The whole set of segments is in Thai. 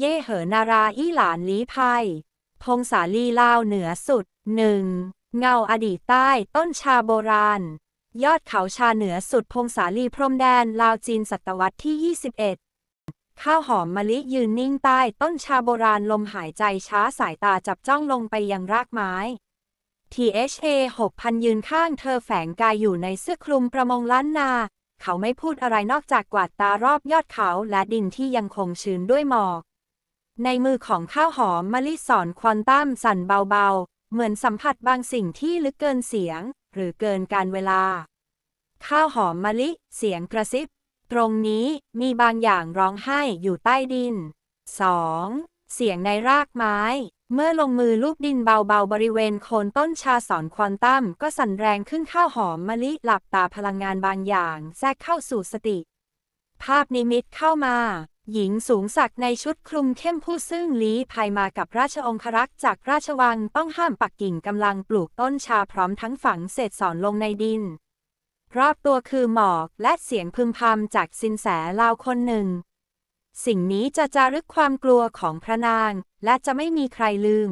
เย่เหอนาราอี้หลานลี้ภัย พงศาลีลาวเหนือสุดหนึ่งเงาอดีตใต้ต้นชาโบราณ ยอดเขาชาเหนือสุดพงศาลีพรมแดนลาวจีนศตวรรษที่ 21 ข้าวหอมมะลิยืนนิ่งใต้ต้นชาโบราณลมหายใจช้าสายตาจับจ้องลงไปยังรากไม้ THA 6,000 ยืนข้างเธอแฝงกายอยู่ในเสื้อคลุมประมงล้านนา เขาไม่พูดอะไรนอกจากกวาดตารอบยอดเขาและดินที่ยังคงชื้นด้วยหมอก ในมือของข้าวหอมมะลิสอนควอนตัมสั่นเบาๆ เหมือนสัมผัสบางสิ่งที่ลึกเกินเสียง หรือเกินการเวลา ข้าวหอมมะลิเสียงกระซิบ ตรงนี้มีบางอย่างร้องไห้อยู่ใต้ดิน 2. เสียงในรากไม้ เมื่อลงมือลูบดินเบาๆ บริเวณโคนต้นชาสอนควอนตัมก็สั่นแรงขึ้นข้าวหอมมะลิหลับตาพลังงานบางอย่าง แทรกเข้าสู่สติ ภาพนิมิตเข้ามา หญิงสูงสักในชุดคลุมเข้มผู้ซึ่งลี้ภัยมากับราชองครักษ์จากราชวังต้องห้ามปักกิ่งกำลังปลูกต้นชาพร้อมทั้งฝังเศษสอนลงในดิน รอบตัวคือหมอกและเสียงพึมพำจากสินแสลาวคนหนึ่ง สิ่งนี้จะจารึกความกลัวของพระนาง และจะไม่มีใครลืม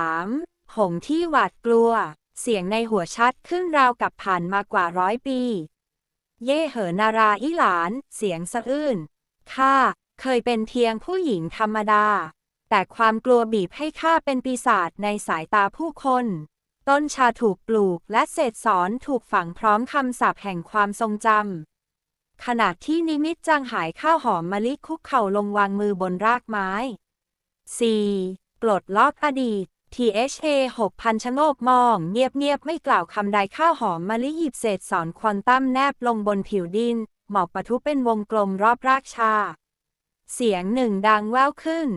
3. หงที่หวาดกลัว เสียงในหัวชัดขึ้นราวกับผ่านมากว่าร้อยปี เย่เหอนาราอิหลาน เสียงสะอื้น ข้าเคยเป็นเพียงผู้หญิงธรรมดา แต่ความกลัวบีบให้ข้าเป็นปีศาจในสายตาผู้คน ต้นชาถูกปลูกและเศษสอนถูกฝังพร้อมคำสาปแห่งความทรงจำขณะที่นิมิตจางหายข้าวหอมมะลิคุกเข่าลงวางมือบนรากไม้ 4. ปลดล็อกอดีต THA 6,000ชะโงกมอง เงียบๆไม่กล่าวคำใดข้าวหอมมะลิหยิบเศษสอนควอนตัมแนบลงบนผิวดิน หมอกปะทุเป็นวงกลมรอบรากชา เสียงหนึ่งดังแว่วขึ้น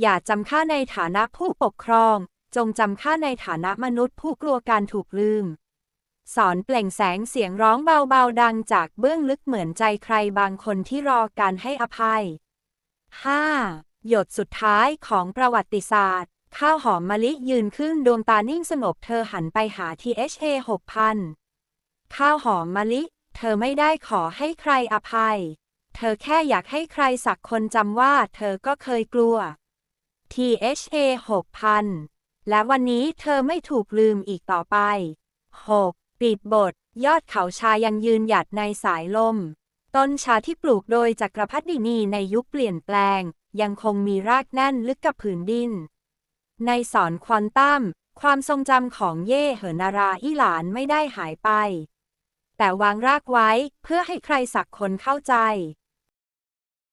อย่าจำข้าในฐานะผู้ปกครอง จงจำข้าในฐานะมนุษย์ผู้กลัวการถูกลืม สอนเปล่งแสงเสียงร้องเบาๆดังจากเบื้องลึกเหมือนใจใครบางคนที่รอการให้อภัย 5. หยดสุดท้ายของประวัติศาสตร์ ข้าวหอมมะลิยืนขึ้นดวงตานิ่งสงบเธอหันไปหา THA 6,000 ข้าวหอมมะลิ เธอไม่ได้ขอให้ใครอภัย เธอแค่อยากให้ใครสักคนจำว่าเธอก็เคยกลัว THA 6,000 และวันนี้เธอไม่ถูกลืมอีกต่อไป 6. ปิดบท ยอดเขาชายังยืนหยัดในสายลม ต้นชาที่ปลูกโดยจักรพรรดินีในยุคเปลี่ยนแปลง ยังคงมีรากแน่นลึกกับผืนดิน ในสอนควอนตัมความทรงจำของเย่เหอนาราอิหลานไม่ได้หายไป แต่วางรากไว้เพื่อให้ใครสักคนเข้าใจ